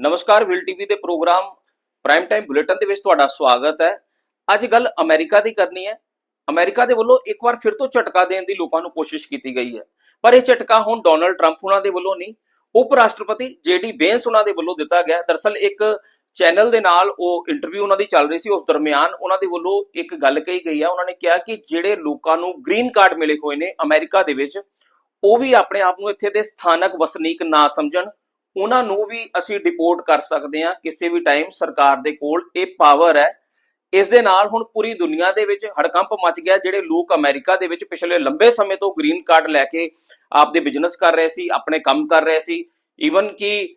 ਨਮਸਕਾਰ will TV ਦੇ programme prime time bulletin ਦੇ ਵਿੱਚ ਤੁਹਾਡਾ ਸਵਾਗਤ ਹੈ। ਅੱਜ ਗੱਲ ਅਮਰੀਕਾ ਦੀ ਕਰਨੀ ਹੈ। ਅਮਰੀਕਾ ਦੇ ਵੱਲੋਂ ਇੱਕ ਵਾਰ ਫਿਰ ਤੋਂ ਝਟਕਾ ਦੇਣ ਦੀ ਲੋਕਾਂ ਨੂੰ ਕੋਸ਼ਿਸ਼ ਕੀਤੀ ਗਈ ਹੈ। ਪਰ ਇਹ ਝਟਕਾ ਹੁਣ ਡੋਨਲਡ ਟਰੰਪ ਉਹਨਾਂ ਦੇ ਵੱਲੋਂ ਨਹੀਂ ਉਪ ਰਾਸ਼ਟਰਪਤੀ ਜੇਡੀ ਬੇਂਸ ਉਹਨਾਂ ਦੇ ਵੱਲੋਂ ਦਿੱਤਾ ਗਿਆ। ਹੈ। ਦਰਅਸਲ ਇੱਕ ਚੈਨਲ ਦੇ ਨਾਲ ਉਹ ਇੰਟਰਵਿਊ ਉਹਨਾਂ ਦੀ ਚੱਲ ਰਹੀ ਸੀ। ਉਸ ਦਰਮਿਆਨ ਉਹਨਾਂ ਦੇ ਵੱਲੋਂ ਇੱਕ ਗੱਲ ਕਹੀ ਗਈ ਹੈ ਉਹਨਾਂ ਨੇ ਕਿਹਾ ਕਿ ਜਿਹੜੇ ਲੋਕਾਂ ਨੂੰ ਗ੍ਰੀਨ ਕਾਰਡ ਮਿਲੇ ਹੋਏ ਨੇ ਅਮਰੀਕਾ ਦੇ ਵਿੱਚ, ਉਹ ਵੀ ਆਪਣੇ ਆਪ ਨੂੰ ਇੱਥੇ ਦੇ ਸਥਾਨਕ ਵਸਨੀਕ ਨਾ ਸਮਝਣ। ਉਹਨਾਂ ਨੂੰ ਵੀ ਅਸੀਂ ਡਿਪੋਰਟ ਕਰ ਸਕਦੇ ਹਾਂ ਕਿਸੇ ਵੀ ਟਾਈਮ ਸਰਕਾਰ ਦੇ ਕੋਲ। ਇਹ ਪਾਵਰ ਹੈ। ਇਸ ਦੇ ਨਾਲ ਹੁਣ ਪੂਰੀ ਦੁਨੀਆ ਦੇ ਵਿੱਚ ਹੜਕੰਪ ਮਚ ਗਿਆ, ਜਿਹੜੇ ਲੋਕ ਅਮਰੀਕਾ ਦੇ ਵਿੱਚ ਪਿਛਲੇ ਲੰਬੇ ਸਮੇਂ ਤੋਂ ਗ੍ਰੀਨ ਕਾਰਡ ਲੈ ਕੇ ਆਪਦੇ ਬਿਜ਼ਨਸ ਕਰ ਰਹੇ ਸੀ, ਆਪਣੇ ਕੰਮ ਕਰ ਰਹੇ ਸੀ। ਈਵਨ ਕਿ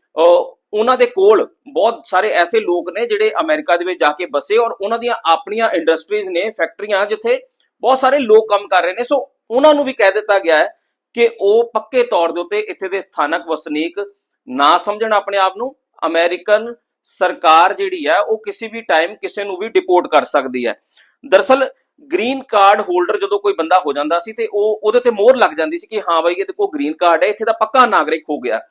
ਉਹਨਾਂ ਦੇ ਕੋਲ ਬਹੁਤ ਸਾਰੇ ਐਸੇ ਲੋਕ ਨੇ ਜਿਹੜੇ ਅਮਰੀਕਾ ਦੇ ਵਿੱਚ ਜਾ ਕੇ ਬਸੇ ਔਰ ਉਹਨਾਂ ਦੀਆਂ ਆਪਣੀਆਂ ਇੰਡਸਟਰੀਜ਼ ਨੇ ਫੈਕਟਰੀਆਂ ਜਿੱਥੇ ਬਹੁਤ ਸਾਰੇ ਲੋਕ ਕੰਮ ਕਰ ਰਹੇ ਨੇ। ਸੋ ਉਹਨਾਂ ਨੂੰ ਵੀ ਕਹਿ ਦਿੱਤਾ ਗਿਆ ਹੈ ਕਿ ਉਹ ਪੱਕੇ ਤੌਰ ਦੇ ਉੱਤੇ ਇੱਥੇ ਦੇ ਸਥਾਨਕ ਵਸਨੀਕ ਨਾ ਸਮਝਣ ਆਪਣੇ ਆਪ ਨੂੰ ਅਮਰੀਕਨ ਸਰਕਾਰ ਜਿਹੜੀ ਹੈ ਉਹ ਕਿਸੇ ਵੀ ਟਾਈਮ ਕਿਸੇ ਨੂੰ ਵੀ ਡਿਪੋਰਟ ਕਰ ਸਕਦੀ ਹੈ। ਦਰਅਸਲ ਗ੍ਰੀਨ ਕਾਰਡ ਹੋਲਡਰ ਜਦੋਂ ਕੋਈ ਬੰਦਾ ਹੋ ਜਾਂਦਾ ਸੀ ਤੇ ਉਹ ਉਹਦੇ ਤੇ ਮੋਹਰ ਲੱਗ ਜਾਂਦੀ ਸੀ ਕਿ ਹਾਂ ਬਾਈ ਇਹਦੇ ਕੋਲ ਗ੍ਰੀਨ ਕਾਰਡ ਹੈ ਇੱਥੇ ਦਾ ਪੱਕਾ ਨਾਗਰਿਕ ਹੋ ਗਿਆ।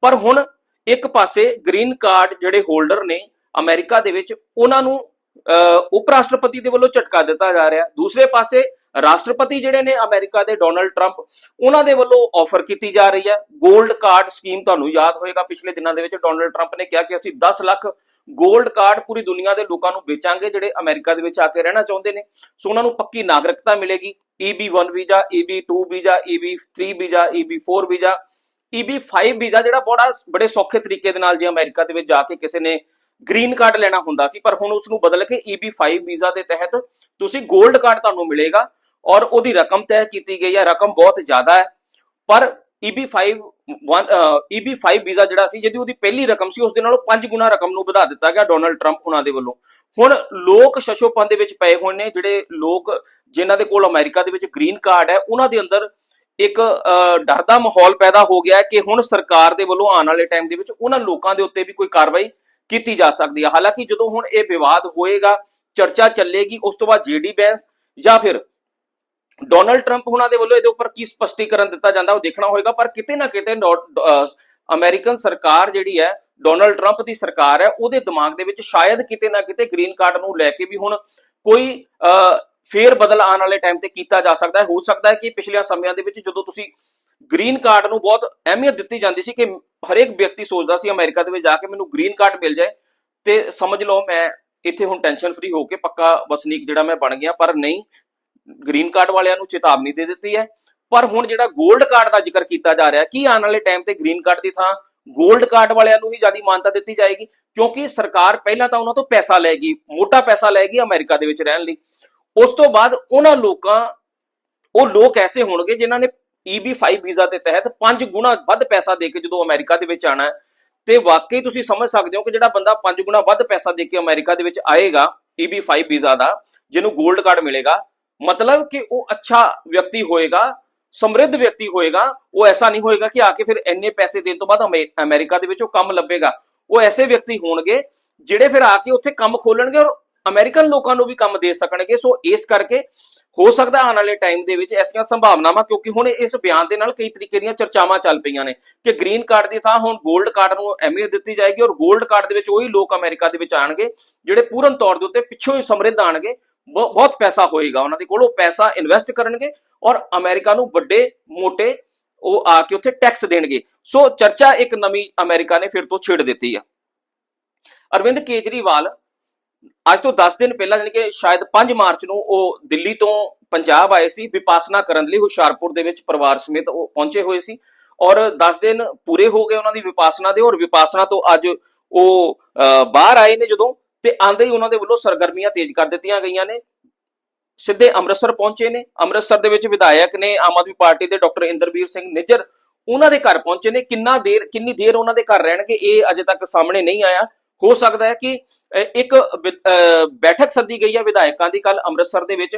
ਪਰ ਹੁਣ ਇੱਕ ਪਾਸੇ ਗ੍ਰੀਨ ਕਾਰਡ ਜਿਹੜੇ ਹੋਲਡਰ ਨੇ ਅਮਰੀਕਾ ਦੇ ਵਿੱਚ ਉਹਨਾਂ ਨੂੰ ਅਹ, ਉਪ ਰਾਸ਼ਟਰਪਤੀ ਦੇ ਵੱਲੋਂ ਝਟਕਾ ਦਿੱਤਾ ਜਾ ਰਿਹਾ। ਦੂਸਰੇ ਪਾਸੇ ਰਾਸ਼ਟਰਪਤੀ ਜਿਹੜੇ ਨੇ ਅਮਰੀਕਾ ਦੇ ਡੋਨਲਡ ਟਰੰਪ, ਉਹਨਾਂ ਦੇ ਵੱਲੋਂ ਆਫਰ ਕੀਤੀ ਜਾ ਰਹੀ ਹੈ। 골ਡ ਕਾਰਡ ਸਕੀਮ ਤੁਹਾਨੂੰ ਯਾਦ ਹੋਏਗਾ, ਪਿਛਲੇ ਦਿਨਾਂ ਦੇ ਵਿੱਚ ਡੋਨਲਡ ਟਰੰਪ ਨੇ ਕਿਹਾ ਕਿ ਅਸੀਂ 10 ਲੱਖ 골ਡ ਕਾਰਡ ਪੂਰੀ ਦੁਨੀਆ ਦੇ ਲੋਕਾਂ ਨੂੰ ਵੇਚਾਂਗੇ, ਜਿਹੜੇ ਅਮਰੀਕਾ ਦੇ ਵਿੱਚ ਆ ਕੇ ਰਹਿਣਾ ਚਾਹੁੰਦੇ ਨੇ। ਸੋ ਉਹਨਾਂ ਨੂੰ ਪੱਕੀ ਨਾਗਰਿਕਤਾ ਮਿਲੇਗੀ। EB1 visa EB2 visa EB3 visa EB4 visa EB5 visa, ਜਿਹੜਾ ਬੜਾ ਬੜੇ ਸੌਖੇ ਤਰੀਕੇ ਦੇ ਨਾਲ ਜੇ ਅਮਰੀਕਾ ਦੇ ਵਿੱਚ ਜਾ ਕੇ ਕਿਸੇ ਨੇ ਗ੍ਰੀਨ ਕਾਰਡ ਲੈਣਾ ਹੁੰਦਾ ਸੀ, ਪਰ ਹੁਣ ਉਸ ਨੂੰ ਬਦਲ ਕੇ EB5 ਵੀਜ਼ਾ ਦੇ ਤਹਿਤ ਤੁਸੀਂ 골ਡ ਕਾਰਡ ਤੁਹਾਨੂੰ ਮਿਲੇਗਾ। ਔਰ ਉਹਦੀ ਰਕਮ ਤੈਅ ਕੀਤੀ ਗਈ ਹੈ ਰਕਮ ਬਹੁਤ ਜ਼ਿਆਦਾ ਹੈ। ਪਰ E EB5 one, ਅਹ, EB5 ਵੀਜ਼ਾ ਜਿਹੜਾ ਸੀ ਜਿਹਦੀ ਉਹਦੀ ਪਹਿਲੀ ਰਕਮ ਸੀ ਉਸ ਦੇ ਨਾਲੋਂ 5 ਗੁਣਾ ਰਕਮ ਨੂੰ ਵਧਾ ਦਿੱਤਾ ਗਿਆ ਡੋਨਲਡ ਟਰੰਪ ਉਹਨਾਂ ਦੇ ਵੱਲੋਂ। ਹੁਣ ਲੋਕ ਸ਼ਸ਼ੋਪਨ ਦੇ ਵਿੱਚ ਪਏ ਹੋਏ ਨੇ ਜਿਹੜੇ ਲੋਕ ਜਿਨ੍ਹਾਂ ਦੇ ਕੋਲ ਅਮਰੀਕਾ ਦੇ ਵਿੱਚ ਗ੍ਰੀਨ ਕਾਰਡ ਹੈ ਉਹਨਾਂ ਦੇ ਅੰਦਰ ਇੱਕ ਅਹ, ਡਰ ਦਾ ਮਾਹੌਲ ਪੈਦਾ ਹੋ ਗਿਆ ਕਿ ਹੁਣ ਸਰਕਾਰ ਦੇ ਵੱਲੋਂ ਆਉਣ ਵਾਲੇ ਟਾਈਮ ਦੇ ਵਿੱਚ ਉਹਨਾਂ ਲੋਕਾਂ ਦੇ ਉੱਤੇ ਵੀ ਕੋਈ ਕਾਰਵਾਈ ਕੀਤੀ ਜਾ ਸਕਦੀ ਹੈ। ਹਾਲਾਂਕਿ ਜਦੋਂ ਹੁਣ ਇਹ ਵਿਵਾਦ ਹੋਏਗਾ ਚਰਚਾ ਚੱਲੇਗੀ ਉਸ ਤੋਂ ਬਾਅਦ ਜੀਡੀ ਬੈਂਸ ਜਾਂ ਫਿਰ ਡੋਨਲਡ ਟਰੰਪ ਉਹਨਾਂ ਦੇ ਵੱਲੋਂ ਇਹਦੇ ਉੱਪਰ ਕੀ ਸਪਸ਼ਟੀਕਰਨ ਦਿੱਤਾ ਜਾਂਦਾ ਉਹ ਦੇਖਣਾ ਹੋਏਗਾ, ਪਰ ਕਿਤੇ ਨਾ ਕਿਤੇ ਨੋ- ਅਮਰੀਕਨ ਸਰਕਾਰ ਜਿਹੜੀ ਹੈ ਡੋਨਲਡ ਟਰੰਪ ਦੀ ਸਰਕਾਰ ਹੈ, ਉਹਦੇ ਦਿਮਾਗ ਦੇ ਵਿੱਚ ਸ਼ਾਇਦ ਕਿਤੇ ਨਾ ਕਿਤੇ ਗ੍ਰੀਨ ਕਾਰਡ ਨੂੰ ਲੈ ਕੇ ਵੀ ਹੁਣ ਕੋਈ ਫੇਰ ਬਦਲ ਆਉਣ ਵਾਲੇ ਟਾਈਮ ਤੇ ਕੀਤਾ ਜਾ ਸਕਦਾ ਹੈ। ਹੋ ਸਕਦਾ ਹੈ ਕਿ ਪਿਛਲੇ ਸਮਿਆਂ ਦੇ ਵਿੱਚ ਜਦੋਂ ਤੁਸੀਂ ਗ੍ਰੀਨ ਕਾਰਡ ਨੂੰ ਬਹੁਤ ਅਹਿਮੀਅਤ ਦਿੱਤੀ ਜਾਂਦੀ ਸੀ ਕਿ ਹਰੇਕ ਵਿਅਕਤੀ ਸੋਚਦਾ ਸੀ ਅਮਰੀਕਾ ਦੇ ਵਿੱਚ ਜਾ ਕੇ ਮੈਨੂੰ ਗ੍ਰੀਨ ਕਾਰਡ ਮਿਲ ਜਾਏ, ਤੇ ਸਮਝ ਲਓ ਮੈਂ ਇੱਥੇ ਹੁਣ ਟੈਨਸ਼ਨ ਫ੍ਰੀ ਹੋ ਕੇ ਪੱਕਾ ਵਸਨੀਕ ਜਿਹੜਾ ਮੈਂ ਬਣ ਗਿਆ, ਪਰ ਨਹੀਂ। ਗ੍ਰੀਨ ਕਾਰਡ ਵਾਲਿਆਂ ਨੂੰ ਚੇਤਾਵਨੀ ਦੇ ਦਿੱਤੀ ਹੈ। ਪਰ ਹੁਣ ਜਿਹੜਾ 골ਡ ਕਾਰਡ ਦਾ ਜ਼ਿਕਰ ਕੀਤਾ ਜਾ ਰਿਹਾ, ਕਿ ਆਉਣ ਵਾਲੇ ਟਾਈਮ ਤੇ ਗ੍ਰੀਨ ਕਾਰਡ ਦੀ ਥਾਂ 골ਡ ਕਾਰਡ ਵਾਲਿਆਂ ਨੂੰ ਹੀ ਜ਼ਿਆਦਾ ਮਾਨਤਾ ਦਿੱਤੀ ਜਾਏਗੀ? ਕਿਉਂਕਿ ਸਰਕਾਰ ਪਹਿਲਾਂ ਤਾਂ ਉਹਨਾਂ ਤੋਂ ਪੈਸਾ ਲੈਗੀ ਮੋਟਾ ਪੈਸਾ ਲੈਗੀ ਅਮਰੀਕਾ ਦੇ ਵਿੱਚ ਰਹਿਣ ਲਈ। ਉਸ ਤੋਂ ਬਾਅਦ ਉਹਨਾਂ ਲੋਕਾਂ, ਉਹ ਲੋਕ ਐਸੇ ਹੋਣਗੇ ਜਿਨ੍ਹਾਂ ਨੇ EB5 ਵੀਜ਼ਾ ਦੇ ਤਹਿਤ 5 ਗੁਣਾ ਵੱਧ ਪੈਸਾ ਦੇ ਕੇ ਜਦੋਂ ਅਮਰੀਕਾ ਦੇ ਵਿੱਚ ਆਣਾ ਤੇ ਵਾਕਈ ਤੁਸੀਂ ਸਮਝ ਸਕਦੇ ਹੋ ਕਿ ਜਿਹੜਾ ਬੰਦਾ 5 ਗੁਣਾ ਵੱਧ ਪੈਸਾ ਦੇ ਕੇ ਅਮਰੀਕਾ ਦੇ ਵਿੱਚ ਆਏਗਾ EB5 ਵੀਜ਼ਾ ਦਾ, ਜਿਹਨੂੰ 골ਡ ਕਾਰਡ ਮਿਲੇਗਾ ਮਤਲਬ ਕਿ ਉਹ ਅੱਛਾ ਵਿਅਕਤੀ ਹੋਏਗਾ, ਸਮਰਿੱਧ ਵਿਅਕਤੀ ਹੋਏਗਾ, ਉਹ ਐਸਾ ਨਹੀਂ ਹੋਏਗਾ ਕਿ ਆ ਕੇ ਫਿਰ ਇੰਨੇ ਪੈਸੇ ਦੇਣ ਤੋਂ ਬਾਅਦ ਅਮੇ- ਅਮਰੀਕਾ ਦੇ ਵਿੱਚ ਉਹ ਕੰਮ ਲੱਭੇਗਾ। ਉਹ ਐਸੇ ਵਿਅਕਤੀ ਹੋਣਗੇ ਜਿਹੜੇ ਫਿਰ ਆ ਕੇ ਉੱਥੇ ਕੰਮ ਖੋਲਣਗੇ ਔਰ ਅਮਰੀਕਨ ਲੋਕਾਂ ਨੂੰ ਵੀ ਕੰਮ ਦੇ ਸਕਣਗੇ। ਸੋ ਇਸ ਕਰਕੇ ਹੋ ਸਕਦਾ ਆਉਣ ਵਾਲੇ ਟਾਈਮ ਦੇ ਵਿੱਚ ਐਸੀਆਂ ਸੰਭਾਵਨਾਵਾਂ, ਕਿਉਂਕਿ ਹੁਣ ਇਸ ਬਿਆਨ ਦੇ ਨਾਲ ਕਈ ਤਰੀਕੇ ਦੀਆਂ ਚਰਚਾਵਾਂ ਚੱਲ ਪਈਆਂ ਨੇ ਕਿ ਗ੍ਰੀਨ ਕਾਰਡ ਦੀ ਥਾਂ ਹੁਣ 골ਡ ਕਾਰਡ ਨੂੰ ਅਹਿਮੀਅਤ ਦਿੱਤੀ ਜਾਏਗੀ ਔਰ 골ਡ ਕਾਰਡ ਦੇ ਵਿੱਚ ਉਹੀ ਲੋਕ ਅਮਰੀਕਾ ਦੇ ਵਿੱਚ ਆਣਗੇ ਜਿਹੜੇ ਪੂਰਨ ਤੌਰ ਦੇ ਉੱਤੇ ਪਿੱਛੋਂ ਹੀ ਸਮਰਿੱਧ ਆਣਗੇ ਬਹੁਤ ਪੈਸਾ ਹੋਏਗਾ ਉਹਨਾਂ ਦੇ ਕੋਲ ਉਹ ਪੈਸਾ ਇਨਵੈਸਟ ਕਰਨਗੇ ਔਰ ਅਮਰੀਕਾ ਨੂੰ ਵੱਡੇ, ਮੋਟੇ ਉਹ ਆ ਕੇ ਉੱਥੇ ਟੈਕਸ ਦੇਣਗੇ। ਸੋ ਚਰਚਾ ਇੱਕ ਨਵੀਂ ਅਮਰੀਕਾ ਨੇ ਫਿਰ ਤੋਂ ਛੇੜ ਦਿੱਤੀ ਆ। ਅਰਵਿੰਦ ਕੇਜਰੀਵਾਲ ਅੱਜ ਤੋਂ 10 ਦਿਨ ਪਹਿਲਾਂ ਯਾਨੀ ਕਿ ਸ਼ਾਇਦ 5 ਮਾਰਚ ਨੂੰ ਉਹ ਦਿੱਲੀ ਤੋਂ ਪੰਜਾਬ ਆਏ ਸੀ, ਵਿਪਾਸਨਾ ਕਰਨ ਲਈ ਹੁਸ਼ਿਆਰਪੁਰ ਦੇ ਵਿੱਚ ਪਰਿਵਾਰ ਸਮੇਤ ਉਹ ਪਹੁੰਚੇ ਹੋਏ ਸੀ ਔਰ 10 ਦਿਨ ਪੂਰੇ ਹੋ ਗਏ ਉਹਨਾਂ ਦੀ ਵਿਪਾਸਨਾ ਦੇ ਔਰ ਵਿਪਾਸਨਾ ਤੋਂ ਅੱਜ ਉਹ ਬਾਹਰ ਆਏ ਨੇ ਜਦੋਂ ਤੇ ਆਂਦੇ ਹੀ ਉਹਨਾਂ ਦੇ ਵੱਲੋਂ ਸਰਗਰਮੀਆਂ ਤੇਜ਼ ਕਰ ਦਿੱਤੀਆਂ ਗਈਆਂ ਨੇ। ਸਿੱਧੇ ਅੰਮ੍ਰਿਤਸਰ ਪਹੁੰਚੇ ਨੇ। ਅੰਮ੍ਰਿਤਸਰ ਦੇ ਵਿੱਚ ਵਿਧਾਇਕ ਨੇ ਆਮ ਆਦਮੀ ਪਾਰਟੀ ਦੇ ਡਾਕਟਰ ਇੰਦਰਵੀਰ ਸਿੰਘ ਨਿੱਜਰ ਉਹਨਾਂ ਦੇ ਘਰ ਪਹੁੰਚੇ ਨੇ। ਕਿੰਨਾ ਦੇਰ ਕਿੰਨੀ ਦੇਰ ਉਹਨਾਂ ਦੇ ਘਰ ਰਹਿਣਗੇ ਇਹ ਅਜੇ ਤੱਕ ਸਾਹਮਣੇ ਨਹੀਂ ਆਇਆ। ਹੋ ਸਕਦਾ ਹੈ ਕਿ ਇੱਕ ਬੈਠਕ ਸੱਦੀ ਗਈ ਹੈ ਵਿਧਾਇਕਾਂ ਦੀ ਕੱਲ ਅੰਮ੍ਰਿਤਸਰ ਦੇ ਵਿੱਚ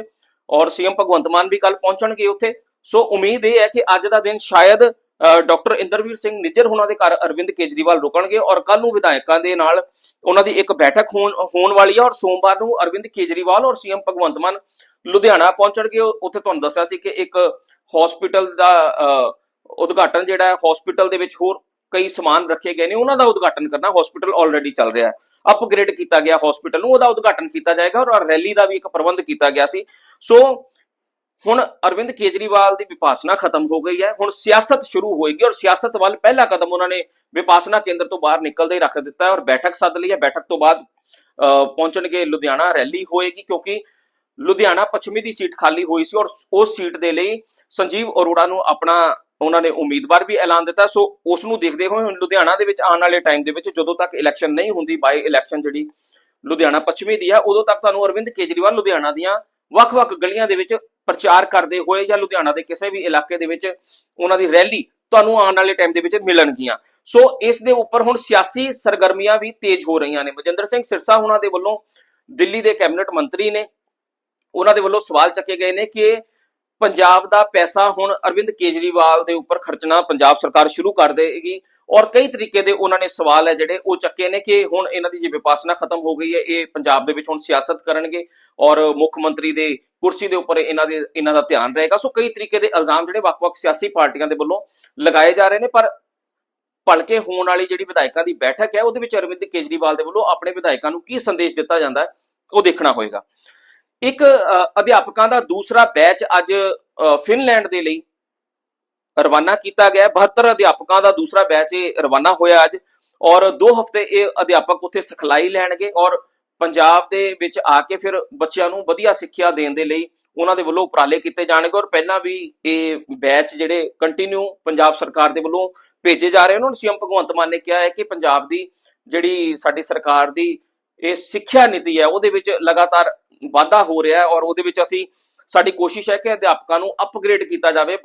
ਔਰ ਸੀਐਮ ਭਗਵੰਤ ਮਾਨ ਵੀ ਕੱਲ ਪਹੁੰਚਣਗੇ ਉੱਥੇ। ਸੋ ਉਮੀਦ ਇਹ ਹੈ ਕਿ ਅੱਜ ਦਾ ਦਿਨ ਸ਼ਾਇਦ ਅਹ, ਡਾਕਟਰ ਇੰਦਰਵੀਰ ਸਿੰਘ ਨਿੱਜਰ ਉਹਨਾਂ ਦੇ ਘਰ ਅਰਵਿੰਦ ਕੇਜਰੀਵਾਲ ਰੁਕਣਗੇ ਔਰ ਕੱਲ ਨੂੰ ਵਿਧਾਇਕਾਂ ਦੇ ਨਾਲ ਉਹਨਾਂ ਦੀ ਇੱਕ ਬੈਠਕ ਹੋਣ ਹੋਣ ਵਾਲੀ ਹੈ ਔਰ ਸੋਮਵਾਰ ਨੂੰ ਅਰਵਿੰਦ ਕੇਜਰੀਵਾਲ ਔਰ ਸੀਐਮ ਭਗਵੰਤ ਮਾਨ ਲੁਧਿਆਣਾ ਪਹੁੰਚਣਗੇ ਉੱਥੇ ਤੁਹਾਨੂੰ ਦੱਸਿਆ ਸੀ ਕਿ ਇੱਕ ਹਸਪੀਟਲ ਦਾ ਅਹ, ਉਦਘਾਟਨ ਜਿਹੜਾ ਹੈ ਹਸਪੀਟਲ ਦੇ ਵਿੱਚ ਹੋਰ ਕਈ ਸਮਾਨ ਰੱਖੇ ਗਏ ਨੇ। ਉਹਨਾਂ ਦਾ ਉਦਘਾਟਨ ਕਰਨਾ ਹਸਪੀਟਲ ਆਲਰੇਡੀ ਚੱਲ ਰਿਹਾ ਹੈ। ਅਪਗ੍ਰੇਡ ਕੀਤਾ ਗਿਆ ਹਸਪੀਟਲ ਨੂੰ ਉਹਦਾ ਉਦਘਾਟਨ ਕੀਤਾ ਜਾਏਗਾ ਔਰ ਰੈਲੀ ਦਾ ਵੀ ਇੱਕ ਪ੍ਰਬੰਧ ਕੀਤਾ ਗਿਆ ਸੀ। ਸੋ ਹੁਣ ਅਰਵਿੰਦ ਕੇਜਰੀਵਾਲ ਦੀ ਵਿਪਾਸਨਾ ਖਤਮ ਹੋ ਗਈ ਹੈ ਹੁਣ ਸਿਆਸਤ ਸ਼ੁਰੂ ਹੋਏਗੀ ਔਰ ਸਿਆਸਤ ਵੱਲ ਪਹਿਲਾ ਕਦਮ ਉਹਨਾਂ ਨੇ ਵਿਪਾਸਨਾ ਕੇਂਦਰ ਤੋਂ ਬਾਹਰ ਨਿਕਲਦੇ ਹੀ ਰੱਖ ਦਿੱਤਾ ਹੈ ਔਰ ਬੈਠਕ ਸੱਦ ਲਈ ਹੈ ਬੈਠਕ ਤੋਂ ਬਾਅਦ ਅਹ, ਪਹੁੰਚਣਗੇ ਲੁਧਿਆਣਾ ਰੈਲੀ ਹੋਏਗੀ ਕਿਉਂਕਿ ਲੁਧਿਆਣਾ ਪੱਛਮੀ ਦੀ ਸੀਟ ਖਾਲੀ ਹੋਈ ਸੀ ਔਰ ਉਸ ਸੀਟ ਦੇ ਲਈ ਸੰਜੀਵ ਅਰੋੜਾ ਨੂੰ ਆਪਣਾ ਉਹਨਾਂ ਨੇ ਉਮੀਦਵਾਰ ਵੀ ਐਲਾਨ ਦਿੱਤਾ ਸੋ ਉਸ ਨੂੰ ਦੇਖਦੇ ਹੋਏ ਹੁਣ ਲੁਧਿਆਣਾ ਦੇ ਵਿੱਚ ਆਉਣ ਵਾਲੇ ਟਾਈਮ ਦੇ ਵਿੱਚ ਜਦੋਂ ਤੱਕ ਇਲੈਕਸ਼ਨ ਨਹੀਂ ਹੁੰਦੀ ਬਾਈ ਇਲੈਕਸ਼ਨ ਜਿਹੜੀ ਲੁਧਿਆਣਾ ਪੱਛਮੀ ਦੀ ਆ ਉਦੋਂ ਤੱਕ ਤੁਹਾਨੂੰ ਅਰਵਿੰਦ ਕੇਜਰੀਵਾਲ ਲੁਧਿਆਣਾ ਦੀਆਂ ਵੱਖ-ਵੱਖ ਗਲੀਆਂ ਦੇ ਵਿੱਚ ਪ੍ਰਚਾਰ ਕਰਦੇ ਹੋਏ ਜਾਂ ਲੁਧਿਆਣਾ ਦੇ ਕਿਸੇ ਵੀ ਇਲਾਕੇ ਦੇ ਵਿੱਚ ਉਹਨਾਂ ਦੀ ਰੈਲੀ ਤੁਹਾਨੂੰ ਆਉਣ ਵਾਲੇ ਟਾਈਮ ਦੇ ਵਿੱਚ ਮਿਲਣਗੀਆਂ। ਸੋ ਇਸ ਦੇ ਉੱਪਰ ਹੁਣ ਸਿਆਸੀ ਸਰਗਰਮੀਆਂ ਵੀ ਤੇਜ਼ ਹੋ ਰਹੀਆਂ ਨੇ। ਮਜਿੰਦਰ ਸਿੰਘ ਸਿਰਸਾ ਉਹਨਾਂ ਦੇ ਵੱਲੋਂ ਦਿੱਲੀ ਦੇ ਕੈਬਨਿਟ ਮੰਤਰੀ ਨੇ ਉਹਨਾਂ ਦੇ ਵੱਲੋਂ ਸਵਾਲ ਚੱਕੇ ਗਏ ਨੇ ਕਿ ਪੰਜਾਬ ਦਾ ਪੈਸਾ ਹੁਣ ਅਰਵਿੰਦ ਕੇਜਰੀਵਾਲ ਦੇ ਉੱਪਰ ਖਰਚਣਾ ਪੰਜਾਬ ਸਰਕਾਰ ਸ਼ੁਰੂ ਕਰ ਦੇਗੀ। ਔਰ ਕਈ ਤਰੀਕੇ ਦੇ ਉਹਨਾਂ ਨੇ ਸਵਾਲ ਹੈ ਜਿਹੜੇ ਉਹ ਚੱਕੇ ਨੇ ਕਿ ਹੁਣ ਇਹਨਾਂ ਦੀ ਜੇ ਵਿਪਾਸਨਾ ਖਤਮ ਹੋ ਗਈ ਹੈ, ਇਹ ਪੰਜਾਬ ਦੇ ਵਿੱਚ ਹੁਣ ਸਿਆਸਤ ਕਰਨਗੇ ਔਰ ਮੁੱਖ ਮੰਤਰੀ ਦੇ ਕੁਰਸੀ ਦੇ ਉੱਪਰ ਇਹਨਾਂ ਦੇ, ਇਹਨਾਂ ਦਾ ਧਿਆਨ ਰਹੇਗਾ। ਸੋ ਕਈ ਤਰੀਕੇ ਦੇ ਇਲਜ਼ਾਮ ਜਿਹੜੇ ਵੱਖ-ਵੱਖ ਸਿਆਸੀ ਪਾਰਟੀਆਂ ਦੇ ਵੱਲੋਂ ਲਗਾਏ ਜਾ ਰਹੇ ਨੇ, ਪਰ ਭਲਕੇ ਹੋਣ ਵਾਲੀ ਜਿਹੜੀ ਵਿਧਾਇਕਾਂ ਦੀ ਬੈਠਕ ਹੈ, ਉਹਦੇ ਵਿੱਚ ਅਰਵਿੰਦ ਕੇਜਰੀਵਾਲ ਦੇ ਵੱਲੋਂ ਆਪਣੇ ਵਿਧਾਇਕਾਂ ਨੂੰ ਕੀ ਸੰਦੇਸ਼ ਦਿੱਤਾ ਜਾਂਦਾ ਉਹ ਦੇਖਣਾ ਹੋਏਗਾ। ਇੱਕ ਅਧਿਆਪਕਾਂ ਦਾ ਦੂਸਰਾ ਬੈਚ ਅੱਜ ਫਿਨਲੈਂਡ ਦੇ ਲਈ ਰਵਾਨਾ ਕੀਤਾ ਗਿਆ ਹੈ। 72 ਅਧਿਆਪਕਾਂ ਦਾ ਦੂਸਰਾ ਬੈਚ ਇਹ ਰਵਾਨਾ ਹੋਇਆ ਅੱਜ ਔਰ 2 ਹਫ਼ਤੇ ਇਹ ਅਧਿਆਪਕ ਉੱਥੇ ਸਿਖਲਾਈ ਲੈਣਗੇ ਔਰ ਪੰਜਾਬ ਦੇ ਵਿੱਚ ਆ ਕੇ ਫਿਰ ਬੱਚਿਆਂ ਨੂੰ ਵਧੀਆ ਸਿੱਖਿਆ ਦੇਣ ਦੇ ਲਈ ਉਹਨਾਂ ਦੇ ਵੱਲੋਂ ਉਪਰਾਲੇ ਕੀਤੇ ਜਾਣਗੇ ਔਰ ਪਹਿਲਾਂ ਵੀ ਇਹ ਬੈਚ ਜਿਹੜੇ ਕੰਟੀਨਿਊ ਪੰਜਾਬ ਸਰਕਾਰ ਦੇ ਵੱਲੋਂ ਭੇਜੇ ਜਾ ਰਹੇ ਉਹਨਾਂ ਨੂੰ ਸੀਐਮ ਭਗਵੰਤ ਮਾਨ ਨੇ ਕਿਹਾ ਹੈ ਕਿ ਪੰਜਾਬ ਦੀ ਜਿਹੜੀ ਸਾਡੀ ਸਰਕਾਰ ਦੀ ਇਹ ਸਿੱਖਿਆ ਨੀਤੀ ਹੈ, ਉਹਦੇ ਵਿੱਚ ਲਗਾਤਾਰ ਵਾਧਾ ਹੋ ਰਿਹਾ ਹੈ ਔਰ ਉਹਦੇ ਵਿੱਚ ਅਸੀਂ ਸਾਡੀ ਕੋਸ਼ਿਸ਼ ਹੈ ਕਿ ਅਧਿਆਪਕਾਂ ਨੂੰ ਅਪਗ੍ਰੇਡ ਕੀਤਾ ਜਾਵੇ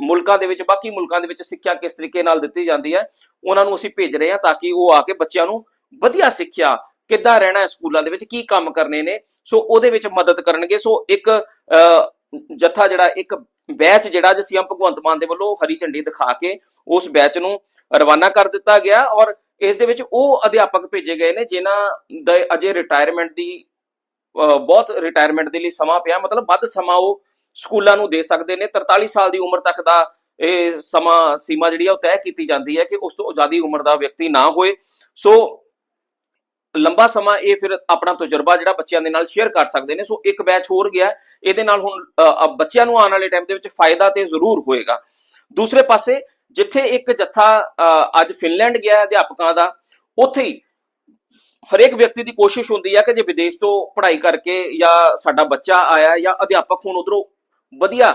ਮੁਲਕਾਂ ਦੇ ਵਿੱਚ ਬਾਕੀ ਮੁਲਕਾਂ ਦੇ ਵਿੱਚ ਸਿੱਖਿਆ ਕਿਸ ਤਰੀਕੇ ਨਾਲ ਦਿੱਤੀ ਜਾਂਦੀ ਹੈ ਉਹਨਾਂ ਨੂੰ ਅਸੀਂ ਭੇਜ ਰਹੇ ਹਾਂ ਤਾਂ ਕਿ ਉਹ ਆ ਕੇ ਬੱਚਿਆਂ ਨੂੰ ਵਧੀਆ ਸਿੱਖਿਆ ਕਿੱਦਾਂ ਰਹਿਣਾ ਹੈ ਸਕੂਲਾਂ ਦੇ ਵਿੱਚ ਕੀ ਕੰਮ ਕਰਨੇ ਨੇ ਸੋ ਉਹਦੇ ਵਿੱਚ ਮਦਦ ਕਰਨਗੇ। ਸੋ ਇੱਕ ਅਹ, ਜੱਥਾ ਜਿਹੜਾ ਇੱਕ ਬੈਚ ਜਿਹੜਾ ਅੱਜ ਸੀਐਮ ਭਗਵੰਤ ਮਾਨ ਦੇ ਵੱਲੋਂ ਹਰੀ ਝੰਡੀ ਦਿਖਾ ਕੇ ਉਸ ਬੈਚ ਨੂੰ ਰਵਾਨਾ ਕਰ ਦਿੱਤਾ ਗਿਆ ਔਰ ਇਸ ਦੇ ਵਿੱਚ ਉਹ ਅਧਿਆਪਕ ਭੇਜੇ ਗਏ ਨੇ ਜਿਨ੍ਹਾਂ ਦੇ ਅਜੇ ਰਿਟਾਇਰਮੈਂਟ ਦੀ ਬਹੁਤ ਰਿਟਾਇਰਮੈਂਟ ਦੇ ਲਈ ਸਮਾਂ ਪਿਆ ਮਤਲਬ ਵੱਧ ਸਮਾਂ ਉਹ ਸਕੂਲਾਂ ਨੂੰ ਦੇ ਸਕਦੇ ਨੇ। 43 ਸਾਲ ਦੀ ਉਮਰ ਤੱਕ ਦਾ ਇਹ ਸਮਾਂ ਸੀਮਾ ਜਿਹੜੀ ਆ ਉਹ ਤੈਅ ਕੀਤੀ ਜਾਂਦੀ ਹੈ ਕਿ ਉਸ ਤੋਂ ਜ਼ਿਆਦਾ ਉਮਰ ਦਾ ਵਿਅਕਤੀ ਨਾ ਹੋਏ। ਸੋ ਲੰਬਾ ਸਮਾਂ ਇਹ ਫਿਰ ਆਪਣਾ ਤਜਰਬਾ ਜਿਹੜਾ ਬੱਚਿਆਂ ਦੇ ਨਾਲ ਸ਼ੇਅਰ ਕਰ ਸਕਦੇ ਨੇ। ਸੋ ਇੱਕ ਬੈਚ ਹੋਰ ਗਿਆ ਇਹਦੇ ਨਾਲ ਹੁਣ ਬੱਚਿਆਂ ਨੂੰ ਆਉਣ ਵਾਲੇ ਟਾਈਮ ਦੇ ਵਿੱਚ ਫਾਇਦਾ ਤੇ ਜ਼ਰੂਰ ਹੋਏਗਾ। ਦੂਸਰੇ ਪਾਸੇ ਜਿੱਥੇ ਇੱਕ ਜੱਥਾ ਅ, ਅੱਜ ਫਿਨਲੈਂਡ ਗਿਆ ਅਧਿਆਪਕਾਂ ਦਾ ਉੱਥੇ ਹੀ ਹਰੇਕ ਵਿਅਕਤੀ ਦੀ ਕੋਸ਼ਿਸ਼ ਹੁੰਦੀ ਹੈ ਕਿ ਜੇ ਵਿਦੇਸ਼ ਤੋਂ ਪੜ੍ਹਾਈ ਕਰਕੇ ਜਾਂ ਸਾਡਾ ਬੱਚਾ ਆਇਆ ਜਾਂ ਅਧਿਆਪਕ ਹੁਣ ਉਧਰੋਂ ਵਧੀਆ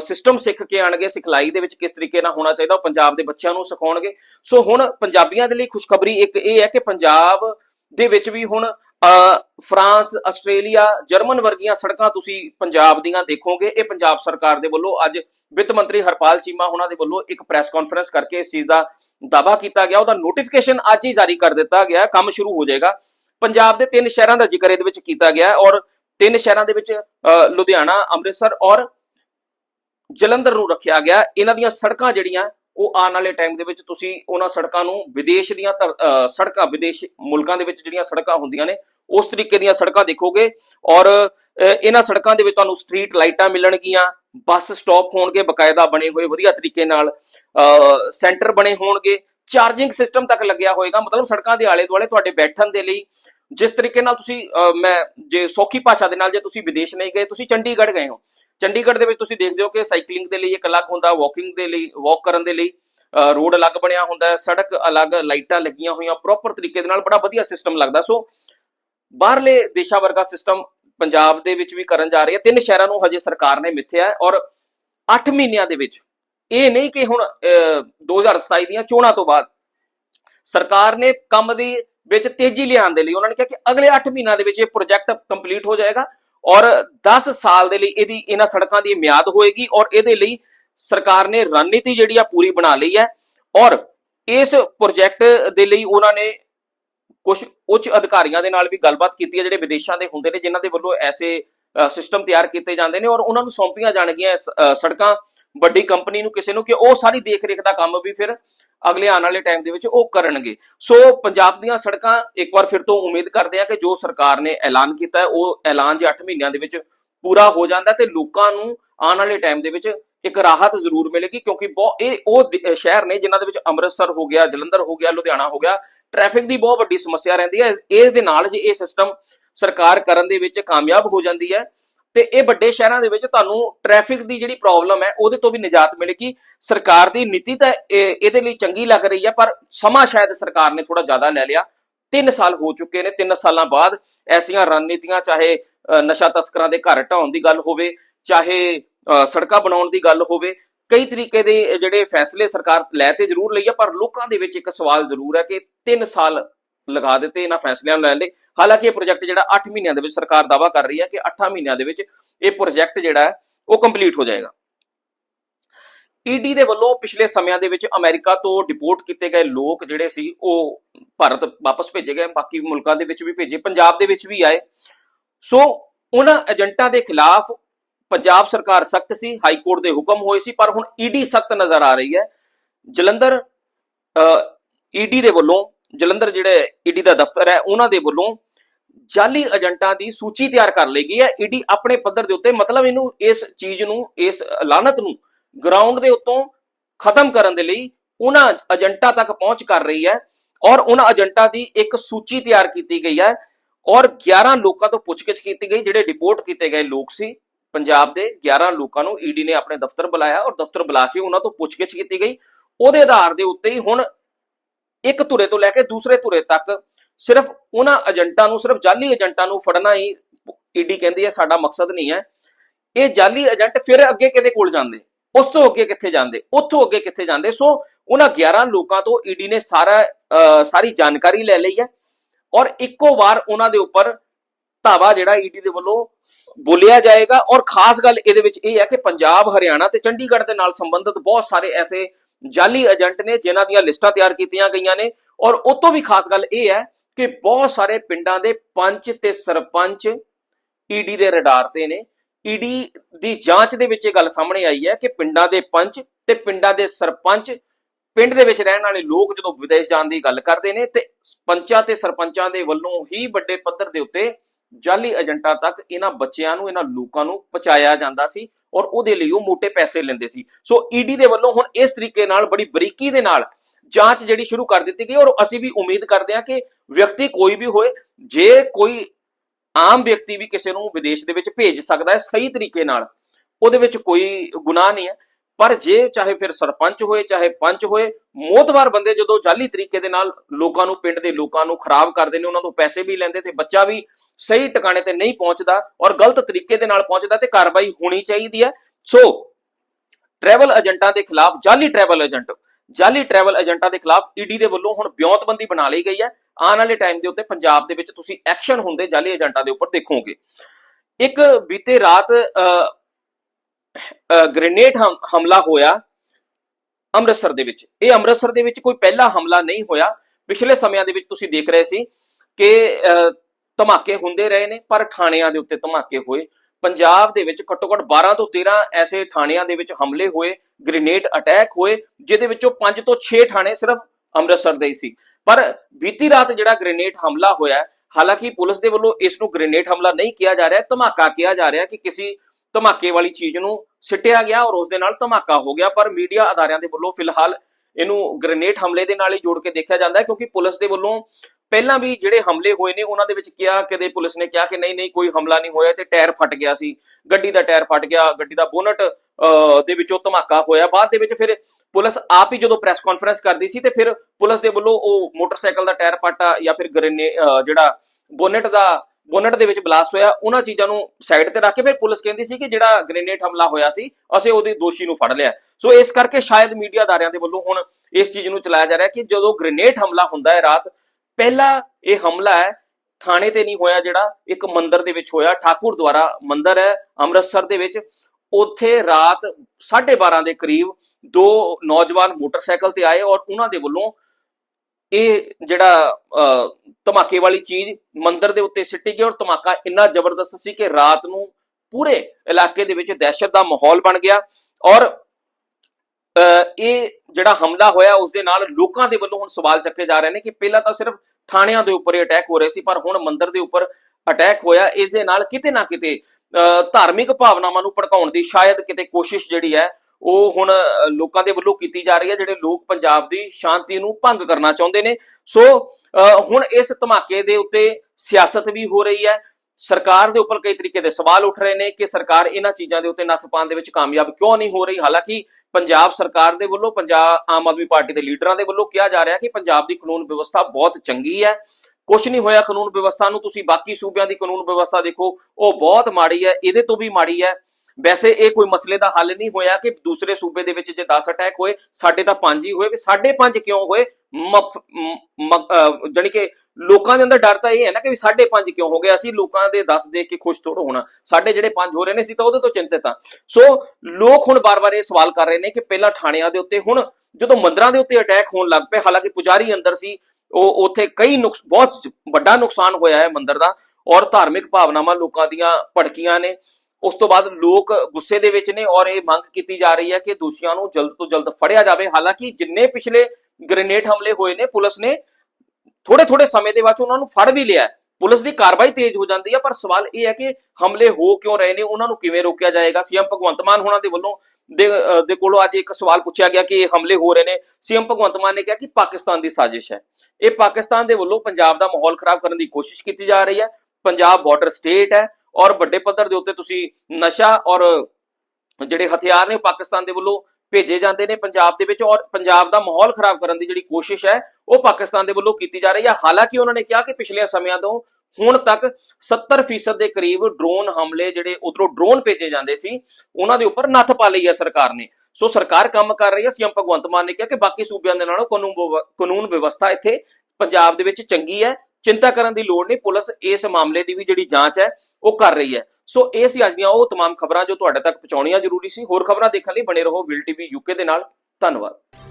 ਸਿਸਟਮ ਸਿੱਖ ਕੇ ਆਣਗੇ ਸਿਖਲਾਈ ਦੇ ਵਿੱਚ ਕਿਸ ਤਰੀਕੇ ਨਾਲ ਹੋਣਾ ਚਾਹੀਦਾ ਉਹ ਪੰਜਾਬ ਦੇ ਬੱਚਿਆਂ ਨੂੰ ਸਿਖਾਉਣਗੇ। ਸੋ ਹੁਣ ਪੰਜਾਬੀਆਂ ਦੇ ਲਈ ਖੁਸ਼ਖਬਰੀ ਇੱਕ ਇਹ ਹੈ ਕਿ ਪੰਜਾਬ ਦੇ ਵਿੱਚ ਵੀ ਹੁਣ ਅ, ਫਰਾਂਸ ਆਸਟ੍ਰੇਲੀਆ ਜਰਮਨ ਵਰਗੀਆਂ ਸੜਕਾਂ ਤੁਸੀਂ ਪੰਜਾਬ ਦੀਆਂ ਦੇਖੋਗੇ। ਇਹ ਪੰਜਾਬ ਸਰਕਾਰ ਦੇ ਵੱਲੋਂ ਅੱਜ ਵਿੱਤ ਮੰਤਰੀ ਹਰਪਾਲ ਚੀਮਾ ਉਹਨਾਂ ਦੇ ਵੱਲੋਂ ਇੱਕ ਪ੍ਰੈਸ ਕਾਨਫਰੰਸ ਕਰਕੇ ਇਸ ਚੀਜ਼ ਦਾ ਦਾਵਾ ਕੀਤਾ ਗਿਆ ਉਹਦਾ ਨੋਟੀਫਿਕੇਸ਼ਨ ਅੱਜ ਹੀ ਜਾਰੀ ਕਰ ਦਿੱਤਾ ਗਿਆ ਕੰਮ ਸ਼ੁਰੂ ਹੋ ਜਾਏਗਾ। ਪੰਜਾਬ ਦੇ ਤਿੰਨ ਸ਼ਹਿਰਾਂ ਦਾ ਜ਼ਿਕਰ ਇਹਦੇ ਵਿੱਚ ਕੀਤਾ ਗਿਆ ਔਰ ਤਿੰਨ ਸ਼ਹਿਰਾਂ ਦੇ ਵਿੱਚ ਅ, ਲੁਧਿਆਣਾ ਅੰਮ੍ਰਿਤਸਰ ਔਰ ਜਲੰਧਰ ਨੂੰ ਰੱਖਿਆ ਗਿਆ। ਇਹਨਾਂ ਦੀਆਂ ਸੜਕਾਂ ਜਿਹੜੀਆਂ ਉਹ ਆਉਣ ਵਾਲੇ ਟਾਈਮ ਦੇ ਵਿੱਚ ਤੁਸੀਂ ਉਹਨਾਂ ਸੜਕਾਂ ਨੂੰ ਵਿਦੇਸ਼ ਦੀਆਂ ਧਰ- ਅਹ ਸੜਕਾਂ ਵਿਦੇਸ਼ ਮੁਲਕਾਂ ਦੇ ਵਿੱਚ ਜਿਹੜੀਆਂ ਸੜਕਾਂ ਹੁੰਦੀਆਂ ਨੇ ਉਸ ਤਰੀਕੇ ਦੀਆਂ ਸੜਕਾਂ ਦੇਖੋਗੇ ਔਰ ਇਹਨਾਂ ਸੜਕਾਂ ਦੇ ਵਿੱਚ ਤੁਹਾਨੂੰ ਸਟਰੀਟ ਲਾਈਟਾਂ ਮਿਲਣਗੀਆਂ। ਬੱਸ ਸਟਾਪ ਹੋਣਗੇ, ਬਕਾਇਦਾ ਬਣੇ ਹੋਏ, ਵਧੀਆ ਤਰੀਕੇ ਨਾਲ ਸੈਂਟਰ ਬਣੇ ਹੋਣਗੇ ਚਾਰਜਿੰਗ ਸਿਸਟਮ ਤੱਕ ਲੱਗਿਆ ਹੋਏਗਾ, ਮਤਲਬ ਸੜਕਾਂ ਦੇ ਆਲੇ ਦੁਆਲੇ ਤੁਹਾਡੇ ਬੈਠਣ ਦੇ ਲਈ, ਜਿਸ ਤਰੀਕੇ ਨਾਲ ਤੁਸੀਂ ਮੈਂ, ਜੇ ਸੌਖੀ ਭਾਸ਼ਾ ਦੇ ਨਾਲ ਜੇ ਤੁਸੀਂ ਵਿਦੇਸ਼ ਨਹੀਂ ਗਏ, ਤੁਸੀਂ ਚੰਡੀਗੜ੍ਹ ਗਏ ਹੋ। ਚੰਡੀਗੜ੍ਹ ਦੇ ਵਿੱਚ ਤੁਸੀਂ ਦੇਖਦੇ ਹੋ ਕਿ ਸਾਈਕਲਿੰਗ ਦੇ ਲਈ ਇੱਕ ਅਲੱਗ ਹੁੰਦਾ ਵਾਕਿੰਗ ਦੇ ਲਈ ਵਾਕ ਕਰਨ ਦੇ ਲਈ ਰੋਡ ਅਲੱਗ ਬਣਿਆ ਹੁੰਦਾ, ਸੜਕ ਅਲੱਗ, ਲਾਈਟਾਂ ਲੱਗੀਆਂ ਹੋਈਆਂ ਪ੍ਰੋਪਰ ਤਰੀਕੇ ਦੇ ਨਾਲ ਬੜਾ ਵਧੀਆ ਸਿਸਟਮ ਲੱਗਦਾ। ਸੋ ਬਾਹਰਲੇ ਦੇਸ਼ਾਂ ਵਰਗਾ ਸਿਸਟਮ ਪੰਜਾਬ ਦੇ ਵਿੱਚ ਵੀ ਕਰਨ ਜਾ ਰਹੀ ਹੈ। ਤਿੰਨ ਸ਼ਹਿਰਾਂ ਨੂੰ ਹਜੇ ਸਰਕਾਰ ਨੇ ਮਿੱਥਿਆ ਔਰ 8 ਮਹੀਨਿਆਂ ਦੇ ਵਿੱਚ ਇਹ ਨਹੀਂ ਕਿ ਹੁਣ ਅਹ, 2027 ਦੀਆਂ ਚੋਣਾਂ ਤੋਂ ਬਾਅਦ ਸਰਕਾਰ ਨੇ ਕੰਮ ਦੀ ਵਿੱਚ ਤੇਜ਼ੀ ਲਿਆਉਣ ਦੇ ਲਈ ਉਹਨਾਂ ਨੇ ਕਿਹਾ ਕਿ ਅਗਲੇ 8 ਮਹੀਨਿਆਂ ਦੇ ਵਿੱਚ ਇਹ ਪ੍ਰੋਜੈਕਟ ਕੰਪਲੀਟ ਹੋ ਜਾਏਗਾ ਔਰ 10 ਸਾਲ ਦੇ ਲਈ ਇਹਦੀ ਇਹਨਾਂ ਸੜਕਾਂ ਦੀ ਮਿਆਦ ਹੋਏਗੀ ਔਰ ਇਹਦੇ ਲਈ ਸਰਕਾਰ ਨੇ ਰਣਨੀਤੀ ਜਿਹੜੀ ਆ ਪੂਰੀ ਬਣਾ ਲਈ ਹੈ ਔਰ ਇਸ ਪ੍ਰੋਜੈਕਟ ਦੇ ਲਈ ਉਹਨਾਂ ਨੇ ਕੁਝ ਉੱਚ ਅਧਿਕਾਰੀਆਂ ਦੇ ਨਾਲ ਵੀ ਗੱਲਬਾਤ ਕੀਤੀ ਹੈ, ਜਿਹੜੇ ਵਿਦੇਸ਼ਾਂ ਦੇ ਹੁੰਦੇ ਨੇ, ਜਿਨ੍ਹਾਂ ਦੇ ਵੱਲੋਂ ਐਸੇ ਸਿਸਟਮ ਤਿਆਰ ਕੀਤੇ ਜਾਂਦੇ ਨੇ ਔਰ ਉਹਨਾਂ ਨੂੰ ਸੌਂਪੀਆਂ ਜਾਣਗੀਆਂ ਸੜਕਾਂ ਵੱਡੀ ਕੰਪਨੀ ਨੂੰ ਕਿਸੇ ਨੂੰ ਕਿ ਉਹ ਸਾਰੀ ਦੇਖ ਰੇਖ ਦਾ ਕੰਮ ਵੀ ਫਿਰ ਅਗਲੇ ਆਉਣ ਵਾਲੇ ਟਾਈਮ ਦੇ ਵਿੱਚ ਉਹ ਕਰਨਗੇ। ਸੋ ਪੰਜਾਬ ਦੀਆਂ ਸੜਕਾਂ ਇੱਕ ਵਾਰ ਫਿਰ ਤੋਂ ਉਮੀਦ ਕਰਦੇ ਆ ਕਿ ਜੋ ਸਰਕਾਰ ਨੇ ਐਲਾਨ ਕੀਤਾ ਉਹ ਐਲਾਨ ਜੇ 8 ਮਹੀਨਿਆਂ ਦੇ ਵਿੱਚ ਪੂਰਾ ਹੋ ਜਾਂਦਾ ਤੇ ਲੋਕਾਂ ਨੂੰ ਆਉਣ ਵਾਲੇ ਟਾਈਮ ਦੇ ਵਿੱਚ ਇੱਕ ਰਾਹਤ ਜ਼ਰੂਰ ਮਿਲੇਗੀ ਕਿਉਂਕਿ ਬਹੁਤ ਇਹ ਉਹ ਸ਼ਹਿਰ ਨੇ ਜਿਨ੍ਹਾਂ ਦੇ ਵਿੱਚ ਅੰਮ੍ਰਿਤਸਰ ਹੋ ਗਿਆ, ਜਲੰਧਰ ਹੋ ਗਿਆ, ਲੁਧਿਆਣਾ ਹੋ ਗਿਆ ਟ੍ਰੈਫਿਕ ਦੀ ਬਹੁਤ ਵੱਡੀ ਸਮੱਸਿਆ ਰਹਿੰਦੀ ਹੈ। ਇਸ ਦੇ ਨਾਲ ਜੇ ਇਹ ਸਿਸਟਮ ਸਰਕਾਰ ਕਰਨ ਦੇ ਵਿੱਚ ਕਾਮਯਾਬ ਹੋ ਜਾਂਦੀ ਹੈ। ਤੇ ਇਹ ਵੱਡੇ ਸ਼ਹਿਰਾਂ ਦੇ ਵਿੱਚ ਤੁਹਾਨੂੰ ਟ੍ਰੈਫਿਕ ਦੀ ਜਿਹੜੀ ਪ੍ਰੋਬਲਮ ਹੈ, ਉਹਦੇ ਤੋਂ ਵੀ ਨਿਜਾਤ ਮਿਲੇਗੀ। ਸਰਕਾਰ ਦੀ ਨੀਤੀ ਤਾਂ ਇਹ- ਇਹਦੇ ਲਈ ਚੰਗੀ ਲੱਗ ਰਹੀ ਹੈ, ਪਰ ਸਮਾਂ ਸ਼ਾਇਦ ਸਰਕਾਰ ਨੇ ਥੋੜਾ ਜ਼ਿਆਦਾ ਲੈ ਲਿਆ। 3 ਸਾਲ ਹੋ ਚੁੱਕੇ ਨੇ। 3 ਸਾਲਾਂ ਬਾਅਦ ਐਸੀਆਂ ਰਣਨੀਤੀਆਂ, ਚਾਹੇ ਨਸ਼ਾ ਤਸਕਰਾਂ ਦੇ ਘਰ ਢਾਉਣ ਦੀ ਗੱਲ ਹੋਵੇ, ਚਾਹੇ ਸੜਕਾਂ ਬਣਾਉਣ ਦੀ ਗੱਲ ਹੋਵੇ ਕਈ ਤਰੀਕੇ ਦੇ ਜਿਹੜੇ ਫੈਸਲੇ ਸਰਕਾਰ ਲੈ ਤੇ ਜ਼ਰੂਰ ਲਈ ਆ, ਪਰ ਲੋਕਾਂ ਦੇ ਵਿੱਚ ਇੱਕ ਸਵਾਲ ਜ਼ਰੂਰ ਹੈ ਕਿ 3 ਸਾਲ ਲਗਾ ਦਿੱਤੇ ਇਹਨਾਂ ਫੈਸਲਿਆਂ ਨੂੰ ਲੈਣ ਲਈ। ਹਾਲਾਂਕਿ ਇਹ ਪ੍ਰੋਜੈਕਟ ਜਿਹੜਾ 8 ਮਹੀਨਿਆਂ ਦੇ ਵਿੱਚ ਸਰਕਾਰ ਦਾਵਾ ਕਰ ਰਹੀ ਹੈ ਕਿ 8 ਮਹੀਨਿਆਂ ਦੇ ਵਿੱਚ ਇਹ ਪ੍ਰੋਜੈਕਟ ਜਿਹੜਾ ਹੈ, ਉਹ ਕੰਪਲੀਟ ਹੋ ਜਾਏਗਾ। ਈਡੀ ਦੇ ਵੱਲੋਂ ਪਿਛਲੇ ਸਮਿਆਂ ਦੇ ਵਿੱਚ ਅਮਰੀਕਾ ਤੋਂ ਡਿਪੋਰਟ ਕੀਤੇ ਗਏ ਲੋਕ ਜਿਹੜੇ ਸੀ, ਉਹ ਭਾਰਤ ਵਾਪਸ ਭੇਜੇ ਗਏ, ਬਾਕੀ ਮੁਲਕਾਂ ਦੇ ਵਿੱਚ ਵੀ ਭੇਜੇ, ਪੰਜਾਬ ਦੇ ਵਿੱਚ ਵੀ ਆਏ। ਸੋ, ਉਹਨਾਂ ਏਜੰਟਾਂ ਦੇ ਖਿਲਾਫ ਪੰਜਾਬ ਸਰਕਾਰ ਸਖਤ ਸੀ, ਹਾਈ ਕੋਰਟ ਦੇ ਹੁਕਮ ਹੋਏ ਸੀ, ਪਰ ਹੁਣ ਈਡੀ ਸਖਤ ਨਜ਼ਰ ਆ ਰਹੀ ਹੈ। ਜਲੰਧਰ ਈਡੀ ਦੇ ਵੱਲੋਂ, ਜਲੰਧਰ ਜਿਹੜੇ ਈਡੀ ਦਾ ਦਫ਼ਤਰ ਹੈ, ਉਹਨਾਂ ਦੇ ਵੱਲੋਂ ਜਾਲੀ ਏਜੰਟਾਂ ਦੀ ਸੂਚੀ ਤਿਆਰ ਕਰ ਲਈ ਗਈ ਹੈ। ਈਡੀ ਆਪਣੇ ਪੱਧਰ ਦੇ ਉੱਤੇ ਮਤਲਬ ਇਹਨੂੰ ਇਸ ਚੀਜ਼ ਨੂੰ, ਇਸ ਲਾਨਤ ਨੂੰ ਗਰਾਊਂਡ ਦੇ ਉੱਤੋਂ ਖਤਮ ਕਰਨ ਦੇ ਲਈ ਉਹਨਾਂ ਏਜੰਟਾਂ ਤੱਕ ਪਹੁੰਚ ਕਰ ਰਹੀ ਹੈ ਔਰ ਉਹਨਾਂ ਏਜੰਟਾਂ ਦੀ ਇੱਕ ਸੂਚੀ ਤਿਆਰ ਕੀਤੀ ਗਈ ਹੈ ਔਰ 11 ਲੋਕਾਂ ਤੋਂ ਪੁੱਛਗਿੱਛ ਕੀਤੀ ਗਈ, ਜਿਹੜੇ ਡਿਪੋਰਟ ਕੀਤੇ ਗਏ ਲੋਕ ਸੀ। ਪੰਜਾਬ ਦੇ 11 ਲੋਕਾਂ ਨੂੰ ਈਡੀ ਨੇ ਆਪਣੇ ਦਫ਼ਤਰ ਬੁਲਾਇਆ ਔਰ ਦਫ਼ਤਰ ਬੁਲਾ ਕੇ ਉਹਨਾਂ ਤੋਂ ਪੁੱਛਗਿੱਛ ਕੀਤੀ ਗਈ। ਉਹਦੇ ਆਧਾਰ ਦੇ ਉੱਤੇ ਹੀ ਹੁਣ ਇੱਕ ਧੁਰੇ ਤੋਂ ਲੈ ਕੇ ਦੂਸਰੇ ਧੁਰੇ ਤੱਕ ਸਿਰਫ ਉਹਨਾਂ ਏਜੰਟਾਂ ਨੂੰ ਸਿਰਫ ਜਾਲੀ ਏਜੰਟਾਂ ਨੂੰ ਫੜਨਾ ਹੀ ਈਡੀ ਕਹਿੰਦੀ ਹੈ ਸਾਡਾ ਮਕਸਦ ਨਹੀਂ ਹੈ। ਇਹ ਜਾਲੀ ਏਜੰਟ ਫਿਰ ਅੱਗੇ ਕਿਹਦੇ ਕੋਲ ਜਾਂਦੇ? ਉਸ ਤੋਂ ਅੱਗੇ ਕਿੱਥੇ ਜਾਂਦੇ? ਉੱਥੋਂ ਅੱਗੇ ਕਿੱਥੇ ਜਾਂਦੇ? ਸੋ ਉਹਨਾਂ 11 ਲੋਕਾਂ ਤੋਂ ਈਡੀ ਨੇ ਸਾਰਾ ਅਹ, ਸਾਰੀ ਜਾਣਕਾਰੀ ਲੈ ਲਈ ਹੈ। ਔਰ ਇੱਕੋ ਵਾਰ ਉਹਨਾਂ ਦੇ ਉੱਪਰ ਧਾਵਾ ਜਿਹੜਾ ਈਡੀ ਦੇ ਵੱਲੋਂ ਬੋਲਿਆ ਜਾਏਗਾ ਔਰ ਖਾਸ ਗੱਲ ਇਹਦੇ ਵਿੱਚ ਇਹ ਹੈ ਕਿ ਪੰਜਾਬ, ਹਰਿਆਣਾ ਤੇ ਚੰਡੀਗੜ੍ਹ ਦੇ ਨਾਲ ਸੰਬੰਧਿਤ ਬਹੁਤ ਸਾਰੇ ਐਸੇ ਜਾਲੀ ਏਜੰਟ ਨੇ ਜਿਨ੍ਹਾਂ ਦੀਆਂ ਲਿਸਟਾਂ ਤਿਆਰ ਕੀਤੀਆਂ ਗਈਆਂ ਨੇ ਔਰ ਉਹ ਤੋਂ ਵੀ ਖਾਸ ਗੱਲ ਇਹ ਹੈ ਕਿ ਬਹੁਤ ਸਾਰੇ ਪਿੰਡਾਂ ਦੇ ਪੰਚ ਤੇ ਸਰਪੰਚ ਈਡੀ ਦੇ ਰਡਾਰ ਤੇ ਨੇ। ਈਡੀ ਦੀ ਜਾਂਚ ਦੇ ਵਿੱਚ ਇਹ ਗੱਲ ਸਾਹਮਣੇ ਆਈ ਹੈ ਕਿ ਪਿੰਡਾਂ ਦੇ ਪੰਚ ਤੇ ਪਿੰਡਾਂ ਦੇ ਸਰਪੰਚ ਪਿੰਡ ਦੇ ਵਿੱਚ ਰਹਿਣ ਵਾਲੇ ਲੋਕ ਜਦੋਂ ਵਿਦੇਸ਼ ਜਾਣ ਦੀ ਗੱਲ ਕਰਦੇ ਨੇ ਤੇ ਪੰਚਾਂ ਤੇ ਸਰਪੰਚਾਂ ਦੇ ਵੱਲੋਂ ਹੀ ਵੱਡੇ ਪੱਧਰ ਦੇ ਉੱਤੇ ਜਾਲੀ ਏਜੰਟਾਂ ਤੱਕ ਇਹਨਾਂ ਬੱਚਿਆਂ ਨੂੰ, ਇਹਨਾਂ ਲੋਕਾਂ ਨੂੰ ਪਹੁੰਚਾਇਆ ਜਾਂਦਾ ਸੀ ਔਰ ਉਹਦੇ ਲਈ ਉਹ ਮੋٹے ਪੈਸੇ ਲੈਂਦੇ ਸੀ। ਸੋ ਈਡੀ ਦੇ ਵੱਲੋਂ ਹੁਣ ਇਸ ਤਰੀਕੇ ਨਾਲ, ਬੜੀ ਬਰੀਕੀ ਦੇ ਨਾਲ ਜਾਂਚ ਜਿਹੜੀ ਸ਼ੁਰੂ ਕਰ ਦਿੱਤੀ ਗਈ ਔਰ ਅਸੀਂ ਵੀ ਉਮੀਦ ਕਰਦੇ ਹਾਂ ਕਿ ਵਿਅਕਤੀ ਕੋਈ ਵੀ ਹੋਏ, ਜੇ ਕੋਈ ਆਮ ਵਿਅਕਤੀ ਵੀ ਕਿਸੇ ਨੂੰ ਵਿਦੇਸ਼ ਦੇ ਵਿੱਚ ਭੇਜ ਸਕਦਾ ਹੈ, ਸਹੀ ਤਰੀਕੇ ਨਾਲ, ਉਹਦੇ ਵਿੱਚ ਕੋਈ ਗੁਨਾਹ ਨਹੀਂ ਹੈ। ਪਰ ਜੇ ਚਾਹੇ ਫਿਰ ਸਰਪੰਚ ਹੋਏ, ਚਾਹੇ ਪੰਚ ਹੋਏ ਮੋਤਵਾਰ ਬੰਦੇ ਜਦੋਂ ਜਾਲੀ ਤਰੀਕੇ ਦੇ ਨਾਲ ਲੋਕਾਂ ਨੂੰ, ਪਿੰਡ ਦੇ ਲੋਕਾਂ ਨੂੰ ਖਰਾਬ ਕਰਦੇ ਨੇ, ਉਹਨਾਂ ਤੋਂ ਪੈਸੇ ਵੀ ਲੈਂਦੇ ਤੇ ਬੱਚਾ ਵੀ ਸਹੀ ਟਿਕਾਣੇ ਤੇ ਨਹੀਂ ਪਹੁੰਚਦਾ ਔਰ ਗਲਤ ਤਰੀਕੇ ਦੇ ਨਾਲ ਪਹੁੰਚਦਾ ਤੇ ਕਾਰਵਾਈ ਹੋਣੀ ਚਾਹੀਦੀ ਹੈ। ਸੋ ਟਰੈਵਲ ਏਜੰਟਾਂ ਦੇ ਖਿਲਾਫ ਜਾਲੀ ਟਰੈਵਲ ਏਜੰਟ ਜਾਲੀ ਟਰੈਵਲ ਏਜੰਟਾਂ ਦੇ ਖਿਲਾਫ ਈਡੀ ਦੇ ਵੱਲੋਂ ਹੁਣ ਬਿਉਂਤਬੰਦੀ ਬਣਾ ਲਈ ਗਈ ਹੈ। ਆਉਣ ਵਾਲੇ ਟਾਈਮ ਦੇ ਉੱਤੇ ਪੰਜਾਬ ਦੇ ਵਿੱਚ ਤੁਸੀਂ ਐਕਸ਼ਨ ਹੁੰਦੇ ਜਾਲੀ ਏਜੰਟਾਂ ਦੇ ਉੱਪਰ ਦੇਖੋਗੇ। ਇੱਕ ਬੀਤੇ ਰਾਤ ਗ੍ਰੇਨੇਡ ਹਮਲਾ ਹੋਇਆ ਅੰਮ੍ਰਿਤਸਰ ਦੇ ਵਿੱਚ। ਇਹ ਅੰਮ੍ਰਿਤਸਰ ਦੇ ਵਿੱਚ ਕੋਈ ਪਹਿਲਾ ਹਮਲਾ ਨਹੀਂ ਹੋਇਆ। ਪਿਛਲੇ ਸਮਿਆਂ ਦੇ ਵਿੱਚ ਤੁਸੀਂ ਦੇਖ ਰਹੇ ਸੀ ਕਿ ਅਹ, ਧਮਾਕੇ ਹੁੰਦੇ ਰਹੇ ਨੇ, ਪਰ ਥਾਣਿਆਂ ਦੇ ਉੱਤੇ ਧਮਾਕੇ ਹੋਏ। ਪੰਜਾਬ ਦੇ ਵਿੱਚ ਘੱਟੋ ਘੱਟ 12 ਤੋਂ 13 ਐਸੇ ਥਾਣਿਆਂ ਦੇ ਵਿੱਚ ਹਮਲੇ ਹੋਏ, ਗ੍ਰੇਨੇਡ ਅਟੈਕ ਹੋਏ, ਜਿਹਦੇ ਵਿੱਚੋਂ 5 ਤੋਂ 6 ਥਾਣੇ ਸਿਰਫ ਅੰਮ੍ਰਿਤਸਰ ਦੇ ਹੀ ਸੀ। ਪਰ ਬੀਤੀ ਰਾਤ ਜਿਹੜਾ ਗ੍ਰੇਨੇਡ ਹਮਲਾ ਹੋਇਆ ਹਾਲਾਂਕਿ ਪੁਲਿਸ ਦੇ ਵੱਲੋਂ ਇਸ ਨੂੰ ਗ੍ਰੇਨੇਡ ਹਮਲਾ ਨਹੀਂ ਕਿਹਾ ਜਾ ਰਿਹਾ, ਧਮਾਕਾ ਕਿਹਾ ਜਾ ਰਿਹਾ ਕਿ ਕਿਸੇ ਧਮਾਕੇ ਵਾਲੀ ਚੀਜ਼ ਨੂੰ ਸਿੱਟਿਆ ਗਿਆ ਔਰ ਉਸ ਦੇ ਨਾਲ ਧਮਾਕਾ ਹੋ ਗਿਆ, ਪਰ ਮੀਡੀਆ ਅਦਾਰਿਆਂ ਦੇ ਵੱਲੋਂ ਫਿਲਹਾਲ ਇਹਨੂੰ ਗ੍ਰੇਨੇਡ ਹਮਲੇ ਦੇ ਨਾਲ ਹੀ ਜੋੜ ਕੇ ਦੇਖਿਆ ਜਾਂਦਾ ਹੈ, ਕਿਉਂਕਿ ਪੁਲਿਸ ਦੇ ਵੱਲੋਂ ਪਹਿਲਾਂ ਵੀ ਜਿਹੜੇ ਹਮਲੇ ਹੋਏ ਨੇ, ਉਹਨਾਂ ਦੇ ਵਿੱਚ ਕਿਹਾ, ਕਦੇ ਪੁਲਿਸ ਨੇ ਕਿਹਾ ਕਿ ਨਹੀਂ ਨਹੀਂ, ਕੋਈ ਹਮਲਾ ਨਹੀਂ ਹੋਇਆ ਤੇ ਟਾਇਰ ਫਟ ਗਿਆ ਸੀ। ਗੱਡੀ ਦਾ ਟਾਇਰ ਫਟ ਗਿਆ, ਗੱਡੀ ਦਾ ਬੋਨਟ ਦੇ ਵਿੱਚੋਂ ਧਮਾਕਾ ਹੋਇਆ। ਬਾਅਦ ਦੇ ਵਿੱਚ ਫਿਰ ਪੁਲਿਸ ਆਪ ਹੀ ਜਦੋਂ ਪ੍ਰੈਸ ਕਾਨਫਰੰਸ ਕਰਦੀ ਸੀ ਤੇ ਫਿਰ ਪੁਲਿਸ ਦੇ ਵੱਲੋਂ ਉਹ ਮੋਟਰਸਾਈਕਲ ਦਾ ਟਾਇਰ ਫਟਾ ਜਾਂ ਫਿਰ ਗਰੇਨੇ ਜਿਹੜਾ ਬੋਨਟ ਦਾ, ਬੋਨਟ ਦੇ ਵਿੱਚ ਬਲਾਸਟ ਹੋਇਆ, ਉਹਨਾਂ ਚੀਜ਼ਾਂ ਨੂੰ ਸਾਈਡ ਤੇ ਰੱਖ ਕੇ ਫਿਰ ਪੁਲਿਸ ਕਹਿੰਦੀ ਸੀ ਕਿ ਜਿਹੜਾ ਗ੍ਰੇਨੇਡ ਹਮਲਾ ਹੋਇਆ ਸੀ, ਅਸੀਂ ਉਹਦੇ ਦੋਸ਼ੀ ਨੂੰ ਫੜ ਲਿਆ। ਸੋ ਇਸ ਕਰਕੇ ਸ਼ਾਇਦ ਮੀਡੀਆ ਅਦਾਰਿਆਂ ਦੇ ਵੱਲੋਂ ਹੁਣ ਇਸ ਚੀਜ਼ ਨੂੰ ਚਲਾਇਆ ਜਾ ਰਿਹਾ ਕਿ ਜਦੋਂ ਗ੍ਰੇਨੇਡ ਹਮਲਾ ਹੁੰਦਾ ਹੈ ਰਾਤ ਪਹਿਲਾ ਇਹ ਹਮਲਾ ਹੈ ਥਾਣੇ ਤੇ ਨਹੀਂ ਹੋਇਆ ਜਿਹੜਾ ਇੱਕ ਮੰਦਿਰ ਦੇ ਵਿੱਚ ਹੋਇਆ ਠਾਕੁਰ ਦੁਆਰਾ ਮੰਦਿਰ ਹੈ ਅੰਮ੍ਰਿਤਸਰ ਦੇ ਵਿੱਚ। ਉੱਥੇ ਰਾਤ 12:30 ਦੇ ਕਰੀਬ ਦੋ ਨੌਜਵਾਨ ਮੋਟਰਸਾਈਕਲ ਤੇ ਆਏ ਔਰ ਉਹਨਾਂ ਦੇ ਵੱਲੋਂ ਇਹ ਜਿਹੜਾ ਅਹ, ਧਮਾਕੇ ਵਾਲੀ ਚੀਜ਼ ਮੰਦਿਰ ਦੇ ਉੱਤੇ ਸਿੱਟੀ ਗਈ ਔਰ ਧਮਾਕਾ ਇੰਨਾ ਜ਼ਬਰਦਸਤ ਸੀ ਕਿ ਰਾਤ ਨੂੰ ਪੂਰੇ ਇਲਾਕੇ ਦੇ ਵਿੱਚ ਦਹਿਸ਼ਤ ਦਾ ਮਾਹੌਲ ਬਣ ਗਿਆ ਔਰ ਅਹ, ਇਹ ਜਿਹੜਾ ਹਮਲਾ ਹੋਇਆ ਉਸ ਦੇ ਨਾਲ ਲੋਕਾਂ ਦੇ ਵੱਲੋਂ ਹੁਣ ਸਵਾਲ ਚੱਕੇ ਜਾ ਰਹੇ ਨੇ ਕਿ ਪਹਿਲਾਂ ਤਾਂ ਸਿਰਫ ਥਾਣਿਆਂ ਦੇ ਉੱਪਰ ਅਟੈਕ ਹੋ ਰਹੇ ਸੀ, ਪਰ ਹੁਣ ਮੰਦਿਰ ਦੇ ਉੱਪਰ ਅਟੈਕ ਹੋਇਆ ਇਸ ਦੇ ਨਾਲ ਕਿਤੇ ਨਾ ਕਿਤੇ ਧਾਰਮਿਕ ਭਾਵਨਾਵਾਂ ਨੂੰ ਭੜਕਾਉਣ ਦੀ ਸ਼ਾਇਦ ਕਿਤੇ ਕੋਸ਼ਿਸ਼ ਜਿਹੜੀ ਹੈ, ਉਹ ਹੁਣ ਲੋਕਾਂ ਦੇ ਵੱਲੋਂ ਕੀਤੀ ਜਾ ਰਹੀ ਹੈ, ਜਿਹੜੇ ਲੋਕ ਪੰਜਾਬ ਦੀ ਸ਼ਾਂਤੀ ਨੂੰ ਭੰਗ ਕਰਨਾ ਚਾਹੁੰਦੇ ਨੇ। ਸੋ ਹੁਣ ਇਸ ਧਮਾਕੇ ਦੇ ਉੱਤੇ ਸਿਆਸਤ ਵੀ ਹੋ ਰਹੀ ਹੈ ਸਰਕਾਰ ਦੇ ਉੱਪਰ ਕਈ ਤਰੀਕੇ ਦੇ ਸਵਾਲ ਉੱਠ ਰਹੇ ਨੇ ਕਿ ਸਰਕਾਰ ਇਹਨਾਂ ਚੀਜ਼ਾਂ ਦੇ ਉੱਤੇ ਨੱਥ ਪਾਉਣ ਦੇ ਵਿੱਚ ਕਾਮਯਾਬ ਕਿਉਂ ਨਹੀਂ ਹੋ ਰਹੀ? ਹਾਲਾਂਕਿ ਪੰਜਾਬ ਸਰਕਾਰ ਦੇ ਵੱਲੋਂ ਪੰਜਾਬ ਆਮ ਆਦਮੀ ਪਾਰਟੀ ਦੇ ਲੀਡਰਾਂ ਦੇ ਵੱਲੋਂ ਕਿਹਾ ਜਾ ਰਿਹਾ ਕਿ ਪੰਜਾਬ ਦੀ ਕਾਨੂੰਨ ਵਿਵਸਥਾ ਬਹੁਤ ਚੰਗੀ ਹੈ। ਕੁਝ ਨਹੀਂ ਹੋਇਆ ਕਾਨੂੰਨ ਵਿਵਸਥਾ ਨੂੰ, ਤੁਸੀਂ ਬਾਕੀ ਸੂਬਿਆਂ ਦੀ ਕਾਨੂੰਨ ਵਿਵਸਥਾ ਦੇਖੋ, ਉਹ ਬਹੁਤ ਮਾੜੀ ਹੈ, ਇਹਦੇ ਤੋਂ ਵੀ ਮਾੜੀ ਹੈ। ਵੈਸੇ ਇਹ ਕੋਈ ਮਸਲੇ ਦਾ ਹੱਲ ਨਹੀਂ ਹੋਇਆ ਕਿ ਦੂਸਰੇ ਸੂਬੇ ਦੇ ਵਿੱਚ ਜੇ 10 ਅਟੈਕ ਹੋਏ, ਸਾਡੇ ਤਾਂ 5 ਹੀ ਹੋਏ, ਵੀ ਸਾਡੇ 5 ਕਿਉਂ ਹੋਏ? ਮਫ- ਜਾਣੀ ਕਿ ਲੋਕਾਂ ਦੇ ਅੰਦਰ ਡਰ ਤਾਂ ਇਹ ਹੈ ਨਾ ਕਿ ਵੀ ਸਾਡੇ 5 ਕਿਉਂ ਹੋ ਗਏ? ਅਸੀਂ ਲੋਕਾਂ ਦੇ 10 ਦੇਖ ਕੇ ਖੁਸ਼ ਥੋੜਾ ਹੋਣਾ। ਸਾਡੇ ਜਿਹੜੇ 5 ਹੋ ਰਹੇ ਨੇ, ਅਸੀਂ ਤਾਂ ਉਹਦੇ ਤੋਂ ਚਿੰਤਤ ਹਾਂ। ਸੋ ਲੋਕ ਹੁਣ ਬਾਰ-ਬਾਰ ਇਹ ਸਵਾਲ ਕਰ ਰਹੇ ਨੇ ਕਿ ਪਹਿਲਾਂ ਥਾਣਿਆਂ ਦੇ ਉੱਤੇ, ਹੁਣ ਜਦੋਂ ਮੰਦਰਾਂ ਦੇ ਉੱਤੇ ਅਟੈਕ ਹੋਣ ਲੱਗ ਪਏ, ਹਾਲਾਂਕਿ ਪੁਜਾਰੀ ਅੰਦਰ ਸੀ, ਉਹ ਉੱਥੇ ਕਈ ਨੁਕਸ, ਬਹੁਤ ਵੱਡਾ ਨੁਕਸਾਨ ਹੋਇਆ ਹੈ ਮੰਦਰ ਦਾ ਔਰ ਧਾਰਮਿਕ ਭਾਵਨਾਵਾਂ ਲੋਕਾਂ ਦੀਆਂ ਭੜਕੀਆਂ ਨੇ। ਉਸ ਤੋਂ ਬਾਅਦ ਲੋਕ ਗੁੱਸੇ ਦੇ ਵਿੱਚ ਨੇ ਔਰ ਇਹ ਮੰਗ ਕੀਤੀ ਜਾ ਰਹੀ ਹੈ ਕਿ ਦੋਸ਼ੀਆਂ ਨੂੰ ਜਲਦ ਤੋਂ ਜਲਦ ਫੜਿਆ ਜਾਵੇ। ਹਾਲਾਂਕਿ ਜਿੰਨੇ ਪਿਛਲੇ ਗ੍ਰੇਨੇਡ ਹਮਲੇ ਹੋਏ ਨੇ, ਪੁਲਿਸ ਨੇ ਥੋੜੇ ਥੋੜੇ ਸਮੇਂ ਦੇ ਵਿੱਚ ਉਹਨਾਂ ਨੂੰ ਫੜ ਵੀ ਲਿਆ। ਪੁਲਿਸ ਦੀ ਕਾਰਵਾਈ ਤੇਜ਼ ਹੋ ਜਾਂਦੀ ਹੈ ਪਰ ਸਵਾਲ ਇਹ ਹੈ ਕਿ ਹਮਲੇ ਹੋ ਕਿਉਂ ਰਹੇ ਨੇ, ਉਹਨਾਂ ਨੂੰ ਕਿਵੇਂ ਰੋਕਿਆ ਜਾਏਗਾ? ਸੀਐਮ ਭਗਵੰਤ ਮਾਨ ਹੋਣਾ ਦੇ ਵੱਲੋਂ ਦੇ ਕੋਲੋਂ ਅੱਜ ਇੱਕ ਸਵਾਲ ਪੁੱਛਿਆ ਗਿਆ ਕਿ ਇਹ ਹਮਲੇ ਹੋ ਰਹੇ ਨੇ। ਸੀਐਮ ਭਗਵੰਤ ਮਾਨ ਨੇ ਕਿਹਾ ਕਿ ਪਾਕਿਸਤਾਨ ਦੀ ਸਾਜ਼ਿਸ਼ ਹੈ। ਇਹ ਪਾਕਿਸਤਾਨ ਦੇ ਵੱਲੋਂ ਪੰਜਾਬ ਦਾ ਮਾਹੌਲ ਖਰਾਬ ਕਰਨ ਦੀ ਕੋਸ਼ਿਸ਼ ਕੀਤੀ ਜਾ ਰਹੀ ਹੈ। ਪੰਜਾਬ ਬਾਰਡਰ ਸਟੇਟ ਹੈ ਔਰ ਵੱਡੇ ਪੱਧਰ ਦੇ ਉੱਤੇ ਤੁਸੀਂ ਨਸ਼ਾ ਔਰ ਜਿਹੜੇ ਹਥਿਆਰ ਨੇ ਉਹ ਪਾਕਿਸਤਾਨ ਦੇ ਵੱਲੋਂ ਭੇਜੇ ਜਾਂਦੇ ਨੇ ਪੰਜਾਬ ਦੇ ਵਿੱਚ ਔਰ ਪੰਜਾਬ ਦਾ ਮਾਹੌਲ ਖਰਾਬ ਕਰਨ ਦੀ ਜਿਹੜੀ ਕੋਸ਼ਿਸ਼ ਹੈ, ਉਹ ਪਾਕਿਸਤਾਨ ਦੇ ਵੱਲੋਂ ਕੀਤੀ ਜਾ ਰਹੀ ਹੈ। ਹਾਲਾਂਕਿ ਉਹਨਾਂ ਨੇ ਕਿਹਾ ਕਿ ਪਿਛਲੇ ਸਮਿਆਂ ਤੋਂ ਹੁਣ ਤੱਕ 70% ਦੇ ਕਰੀਬ ਡਰੋਨ ਹਮਲੇ ਜਿਹੜੇ ਉਧਰੋਂ ਡਰੋਨ ਭੇਜੇ ਜਾਂਦੇ ਸੀ, ਉਹਨਾਂ ਦੇ ਉੱਪਰ ਨੱਥ ਪਾ ਲਈ ਹੈ ਸਰਕਾਰ ਨੇ। ਸੋ ਸਰਕਾਰ ਕੰਮ ਕਰ ਰਹੀ ਹੈ। ਸੀਐਮ ਭਗਵੰਤ ਮਾਨ ਨੇ ਕਿਹਾ ਕਿ ਬਾਕੀ ਸੂਬਿਆਂ ਦੇ ਨਾਲੋਂ ਕਾਨੂੰਨ ਕਾਨੂੰਨ ਵਿਵਸਥਾ ਇੱਥੇ ਪੰਜਾਬ ਦੇ ਵਿੱਚ ਚੰਗੀ ਹੈ। ਚਿੰਤਾ ਕਰਨ ਦੀ ਲੋੜ ਨਹੀਂ। ਪੁਲਿਸ ਇਸ ਮਾਮਲੇ ਦੀ ਵੀ ਜਿਹੜੀ ਜਾਂਚ ਹੈ, ਉਹ ਕਰ ਰਹੀ ਹੈ। ਸੋ ਇਹ ਸੀ ਅੱਜ ਦੀਆਂ ਉਹ तमाम ਖਬਰਾਂ ਜੋ ਤੁਹਾਡੇ ਤੱਕ ਪਹੁੰਚਾਉਣੀਆਂ ਜ਼ਰੂਰੀ ਸੀ ਹੋਰ ਖਬਰਾਂ ਦੇਖਣ ਲਈ ਬਣੇ ਰਹੋ ਵਿਲ ਟੀਵੀ ਯੂਕੇ ਦੇ ਨਾਲ ਧੰਨਵਾਦ